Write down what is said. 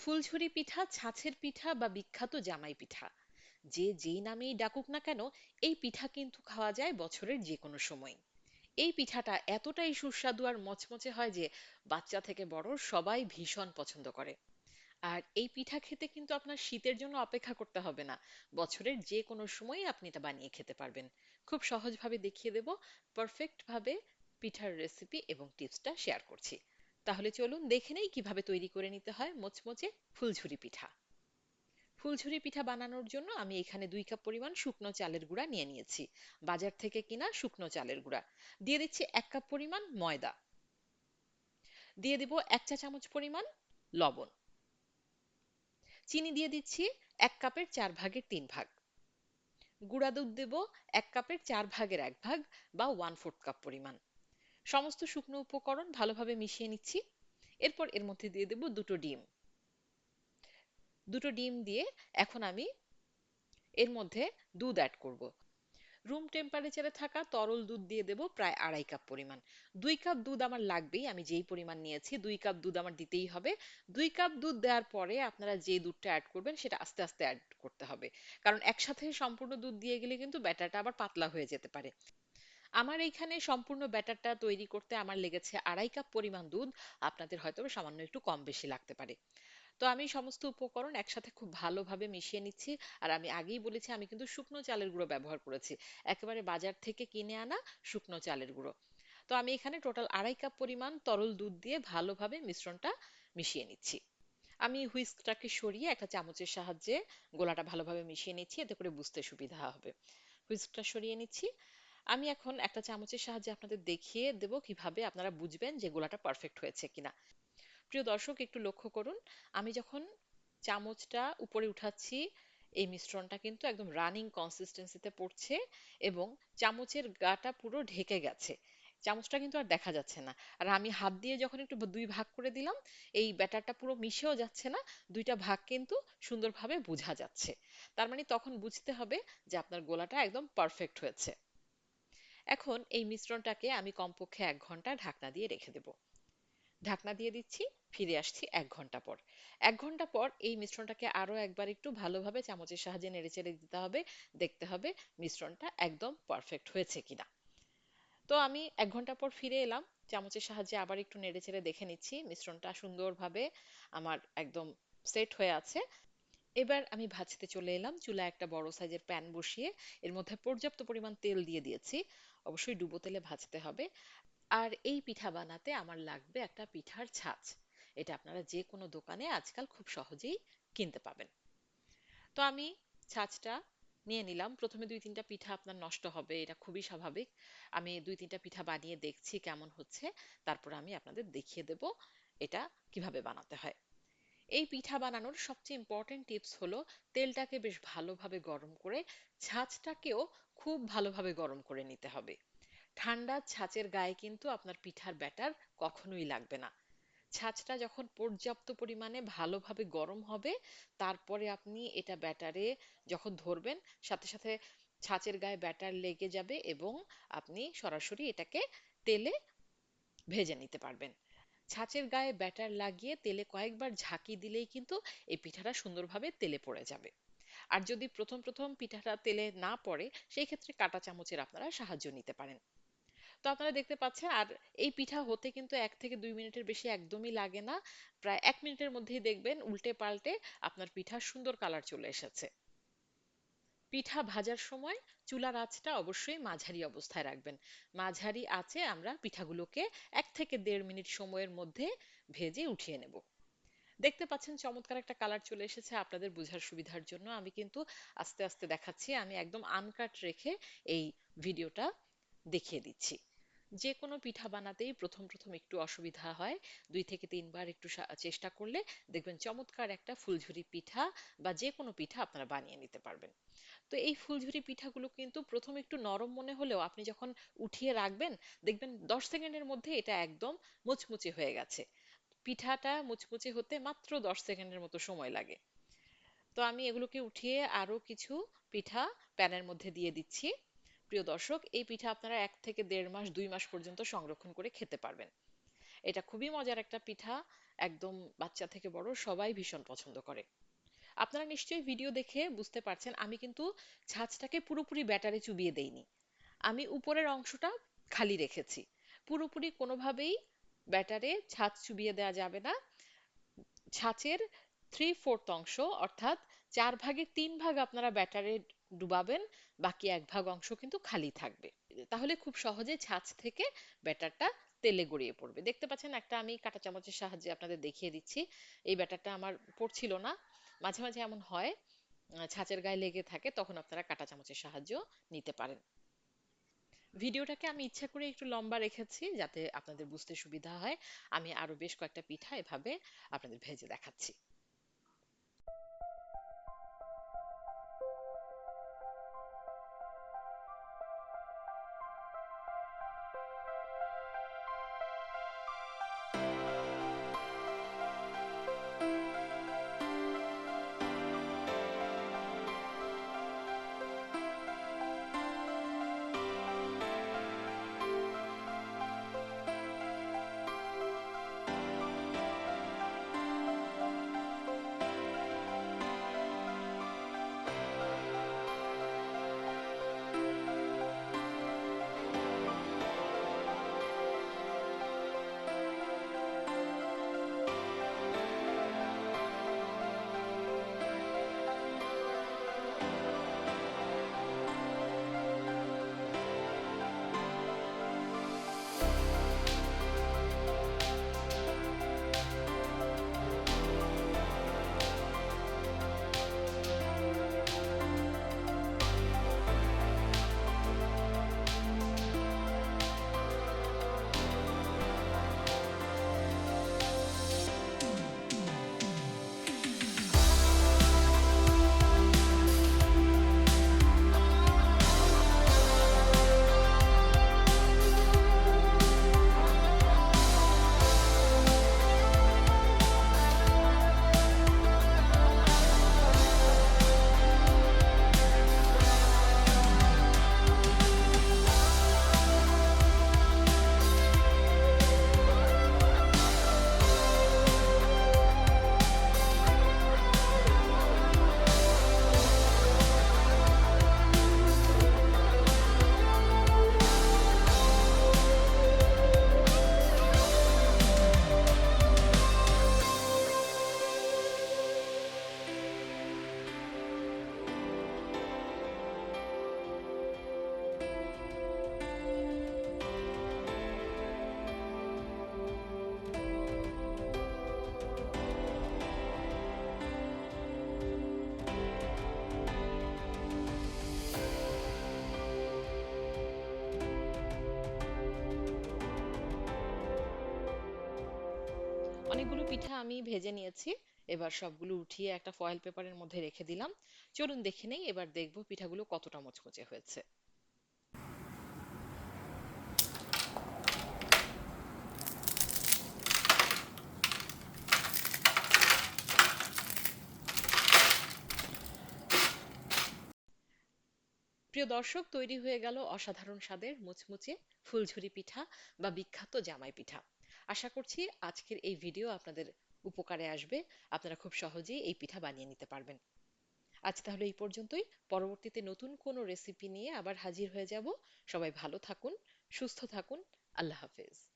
ফুলঝুরি পিঠা, ছাঁচের পিঠা বা বিখ্যাত জামাই পিঠা। যে যেই নামেই ডাকুক না কেন, এই পিঠা কিন্তু খাওয়া যায় বছরের যে কোনো সময়। এই পিঠাটা এতটাই সুস্বাদু আর মচমচে হয় যে বাচ্চা থেকে বড় সবাই ভীষণ পছন্দ করে। আর এই পিঠা খেতে কিন্তু আপনার শীতের জন্য অপেক্ষা করতে হবে না। বছরের যে কোনো সময় আপনি এটা বানিয়ে খেতে পারবেন। খুব সহজভাবে দেখিয়ে দেব পারফেক্ট ভাবে পিঠার রেসিপি এবং টিপসটা শেয়ার করছি। তাহলে চলুন দেখে নেই কীভাবে তৈরি করে নিতে হয় মোচমোচে ফুলঝুরি পিঠা। ফুলঝুরি পিঠা বানানোর জন্য আমি এখানে দুই কাপ পরিমাণ শুকনো চালের গুঁড়া নিয়ে নিয়েছি। বাজার থেকে কিনা শুকনো চালের গুঁড়া। দিয়ে দিচ্ছি এক কাপ পরিমাণ ময়দা। দিয়ে দিব এক চা চামচ পরিমাণ লবণ। চিনি দিয়ে দিচ্ছি এক কাপের চার ভাগের তিন ভাগ। গুঁড়া দুধ দেব এক কাপের চার ভাগের এক ভাগ বা ওয়ান ফোর্থ কাপ পরিমাণ। সমস্ত শুকনো উপকরণ ভালোভাবে মিশিয়ে নিচ্ছি। এরপর এর মধ্যে দিয়ে দেব দুটো ডিম। দুটো ডিম দিয়ে এখন আমি এর মধ্যে দুধ অ্যাড করব। রুম টেম্পারেচারে থাকা তরল দুধ দিয়ে দেব প্রায় আড়াই কাপ পরিমাণ। দুই কাপ দুধ আমার লাগবেই, আমি যেই পরিমাণ নিয়েছি, দুই কাপ দুধ আমার দিতেই হবে। দুই কাপ দুধ দেওয়ার পরে আপনারা যে দুধটা অ্যাড করবেন, সেটা আস্তে আস্তে অ্যাড করতে হবে। কারণ একসাথে সম্পূর্ণ দুধ দিয়ে গেলে কিন্তু ব্যাটারটা আবার পাতলা হয়ে যেতে পারে। আমার এইখানে সম্পূর্ণ ব্যাটারটা তৈরি করতে আমার লেগেছে আড়াই কাপ পরিমাণ দুধ, আপনাদের হয়তো সামান্য একটু কম বেশি লাগতে পারে। তো আমি সমস্ত উপকরণ একসাথে খুব ভালোভাবে মিশিয়ে নিচ্ছি, আর আমি আগেই বলেছি আমি কিন্তু শুকনো চালের গুঁড়ো ব্যবহার করেছি। একেবারে বাজার থেকে কিনে আনা শুকনো চালের গুঁড়ো। তো আমি এখানে টোটাল আড়াই কাপ পরিমাণ তরল দুধ দিয়ে ভালোভাবে মিশ্রণটা মিশিয়ে নিচ্ছি। আমি হুইস্কটাকে সরিয়ে একটা চামচের সাহায্যে গোলাটা ভালোভাবে মিশিয়ে নিচ্ছি, এতে করে বুঝতে সুবিধা হবে। হুইস্কটা সরিয়ে নিচ্ছি আমি এখন একটা চামচের সাহায্যে আপনাদের দেখিয়ে দেব কীভাবে আপনারা বুঝবেন যে গোলাটা পারফেক্ট হয়েছে কিনা। প্রিয় দর্শক, একটু লক্ষ্য করুন, আমি যখন চামচটা উপরে উঠাচ্ছি, এই মিশ্রণটা কিন্তু একদম রানিং কনসিস্টেন্সিতে পড়ছে এবং চামচের গাটা পুরো ঢেকে গেছে। চামচটা কিন্তু আর দেখা যাচ্ছে না। আর আমি হাত দিয়ে যখন একটু দুই ভাগ করে দিলাম, এই ব্যাটারটা পুরো মিশেও যাচ্ছে না, দুইটা ভাগ কিন্তু সুন্দরভাবে বোঝা যাচ্ছে। তার মানে তখন বুঝতে হবে যে আপনার গোলাটা একদম পারফেক্ট হয়েছে। এখন এই মিশ্রণটাকে আমি কমপক্ষে এক ঘণ্টা ঢাকনা দিয়ে রেখে দেব। ঢাকনা দিয়ে দিচ্ছি, ফিরে আসছি এক ঘণ্টা পর। এক ঘণ্টা পর এই মিশ্রণটাকে আরও একবার একটু ভালোভাবে চামচের সাহায্যে নেড়েচেড়ে দিতে হবে, দেখতে হবে মিশ্রণটা একদম পারফেক্ট হয়েছে কিনা। তো আমি এক ঘণ্টা পর ফিরে এলাম, চামচের সাহায্যে আবার একটু নেড়েচেড়ে দেখে নিচ্ছি, মিশ্রণটা সুন্দরভাবে আমার একদম সেট হয়ে আছে। এবার আমি ভাজতে চলে এলাম। চুলা একটা বড় সাইজের প্যান বসিয়ে এর মধ্যে পর্যাপ্ত পরিমাণ তেল দিয়ে দিয়েছি। অবশ্যই ডুবো তেলে ভাজতে হবে। আর এই পিঠা বানাতে আমার লাগবে একটা পিঠার ছাঁচ। এটা আপনারা যে কোনো দোকানে আজকাল খুব সহজেই কিনতে পাবেন। তো আমি ছাঁচটা নিয়ে নিলাম। প্রথমে দুই তিনটা পিঠা আপনার নষ্ট হবে, এটা খুবই স্বাভাবিক। আমি দুই তিনটা পিঠা বানিয়ে দেখছি কেমন হচ্ছে। তারপর আমি আপনাদের দেখিয়ে দেব এটা কীভাবে বানাতে হয়। এই পিঠা বানানোর সবচেয়ে ইম্পর্টেন্ট টিপস হলো তেলটাকে বেশ ভালোভাবে গরম করে, ছাঁচটাকেও খুব ভালোভাবে গরম করে নিতে হবে। ঠান্ডা ছাঁচের গায়ে কিন্তু আপনার পিঠার ব্যাটার কখনোই লাগবে না। ছাঁচটা যখন পর্যাপ্ত পরিমাণে ভালোভাবে গরম হবে, তারপরে আপনি এটা ব্যাটারে যখন ধরবেন, সাথে সাথে ছাঁচের গায়ে ব্যাটার লেগে যাবে এবং আপনি সরাসরি এটাকে তেলে ভেজে নিতে পারবেন। ছাঁচের গায়ে ব্যাটার লাগিয়ে তেলে কয়েকবার ঝাঁকি দিলেই কিন্তু এই পিঠাটা সুন্দরভাবে তেলে পড়ে যাবে। আর যদি প্রথম প্রথম পিঠাটা তেলে না পড়ে, সেই ক্ষেত্রে কাঁটা চামচের আপনারা সাহায্য নিতে পারেন। তো আপনারা দেখতে পাচ্ছেন, আর এই পিঠা হতে কিন্তু এক থেকে দুই মিনিটের বেশি একদমই লাগে না। প্রায় এক মিনিটের মধ্যেই দেখবেন উল্টে পাল্টে আপনার পিঠা সুন্দর কালার চলে এসেছে। পিঠা ভাজার সময় চুলার আঁচটা অবশ্যই মাঝারি অবস্থায় রাখবেন। মাঝারি আঁচে আমরা পিঠাগুলোকে এক থেকে দেড় মিনিট সময়ের মধ্যে ভেজে উঠিয়ে নেব। দেখতে পাচ্ছেন চমৎকার একটা কালার চলে এসেছে আপনাদের বোঝার সুবিধার জন্য। আমি কিন্তু আস্তে আস্তে দেখাচ্ছি, আমি একদম আনকাট রেখে এই ভিডিওটা দেখিয়ে দিচ্ছি। যে কোনো পিঠা বানাতেই প্রথম প্রথম একটু অসুবিধা হয়। দুই থেকে তিনবার একটু চেষ্টা করলে দেখবেন চমৎকার একটা ফুলঝুরি পিঠা বা যে কোনো পিঠা আপনারা বানিয়ে নিতে পারবেন। তো এই ফুলঝুরি পিঠাগুলো কিন্তু প্রথম একটু নরম মনে হলেও আপনি যখন উঠিয়ে রাখবেন, দেখবেন দশ সেকেন্ডের মধ্যে এটা একদম মুচমুচে হয়ে গেছে। পিঠাটা মুচমুচে হতে মাত্র দশ সেকেন্ডের মতো সময় লাগে। তো আমি এগুলোকে উঠিয়ে আরও কিছু পিঠা প্যানের মধ্যে দিয়ে দিচ্ছি। প্রিয় দর্শক, এই পিঠা আপনারা এক থেকে দেড় মাস, দুই মাস পর্যন্ত সংরক্ষণ করে খেতে পারবেন। এটা খুবই মজার একটা পিঠা, একদম বাচ্চা থেকে বড়, সবাই ভীষণ পছন্দ করে। আপনারা নিশ্চয়ই ভিডিও দেখে বুঝতে পারছেন, আমি কিন্তু ছাঁচটাকে পুরোপুরি ব্যাটারে চুবিয়ে দেইনি। আমি উপরের অংশটা খালি রেখেছি। পুরোপুরি কোনোভাবেই ব্যাটারে ছাঁচ চুবিয়ে দেওয়া যাবে না। ছাঁচের থ্রি ফোর্থ অংশ, অর্থাৎ চার ভাগের তিন ভাগ আপনারা ব্যাটারে ডুবাবেন, বাকি এক ভাগ অংশ কিন্তু খালি থাকবে। তাহলে খুব সহজে ছাঁচ থেকে ব্যাটারটা তেলে গড়িয়ে পড়বে। দেখতে পাচ্ছেন একটা আমি কাঁটা চামচের সাহায্যে আপনাদের দেখিয়ে দিচ্ছি। এই ব্যাটারটা আমার পড়ছিল না। মাঝে মাঝে এমন হয় ছাঁচের গায়ে লেগে থাকে, তখন আপনারা কাঁটা চামচের সাহায্য নিতে পারেন। ভিডিওটাকে আমি ইচ্ছা করে একটু লম্বা রেখেছি যাতে আপনাদের বুঝতে সুবিধা হয়। আমি আরও বেশ কয়েকটা পিঠা এভাবে আপনাদের ভেজে দেখাচ্ছি। অনেকগুলো পিঠা আমি ভেজে নিয়েছি। এবার সবগুলো উঠিয়ে একটা ফয়েল পেপারের মধ্যে রেখে দিলাম। চলুন দেখে নেই, এবার দেখব পিঠাগুলো কতটা মচমচে হয়েছে। প্রিয় দর্শক, তৈরি হয়ে গেল অসাধারণ স্বাদের মুচমুচে ফুলঝুরি পিঠা বা বিখ্যাত জামাই পিঠা। আশা করছি আজকের এই ভিডিও আপনাদের উপকারে আসবে। আপনারা খুব সহজেই এই পিঠা বানিয়ে নিতে পারবেন। আজ তাহলে এই পর্যন্তই। পরবর্তীতে নতুন কোনো রেসিপি নিয়ে আবার হাজির হয়ে যাব। সবাই ভালো থাকুন, সুস্থ থাকুন। আল্লাহ হাফেজ।